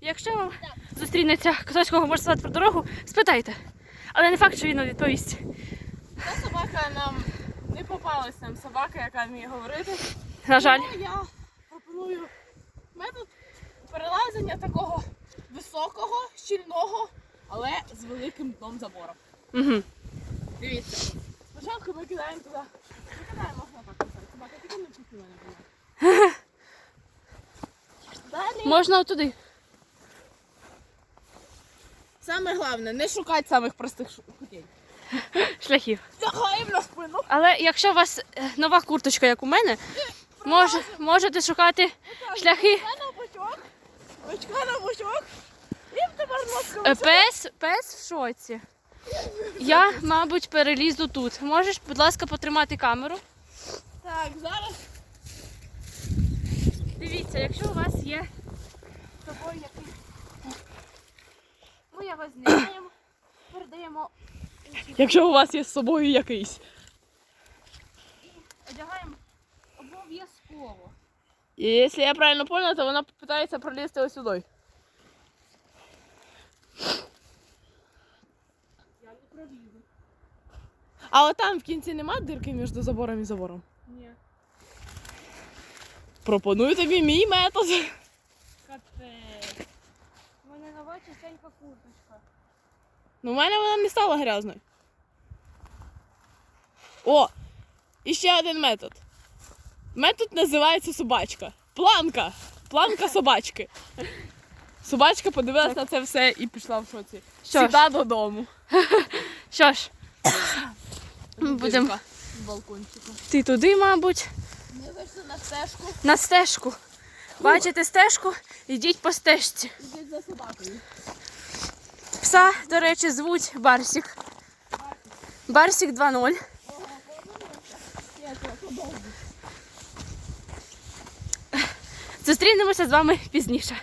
Якщо вам зустрінеться хтось, кого може сказати про дорогу, спитайте. Але не факт, що він відповість. Та собака нам не попалась нам собака, яка вміє говорити. На жаль. Тому я пропоную метод перелазення такого високого, щільного, але з великим дном забором. Угу. Дивіться. Спочатку ми кидаємо туди. Ми кидаємо можна так. Собака, тільки не пусти мене була. Далі. Можна отуди. Саме головне, не шукати самих простих шу-. Шляхів. Лягаємо на спину. Але якщо у вас е, нова курточка, як у мене, може, можете шукати шляхи. Очка на бочок. Очка на бочок. І тепер ножка Е, Пес, пес в шоці. Я, мабуть, перелізу тут. Можеш, будь ласка, потримати камеру. Так, зараз Дивіться, якщо у вас є з собою якийсь. Його знімаємо, передаємо, Якщо у вас є з собою якийсь. одягаємо обов'язково. І якщо я правильно поняла, то вона питається пролізти ось сюди. Я не пролізу. А от там в кінці нема дирки між забором і забором. Ні. Пропоную тобі мій метод. Капець. У мене чистенька курточка. Ну, в мене вона не стала грязною. О! І ще один метод. Метод називається собачка. Планка. Планка собачки. Собачка подивилась на це все і пішла в шоці. Що ж. Додому. Що ж, ми будемо балкончику. йти туди, мабуть, Ми вийшли на стежку. на стежку. Бачите стежку? Йдіть по стежці. Ідіть за собакою. Пса, до речі, звуть Барсік. Барсік 2.0. Зустрінемося з вами пізніше.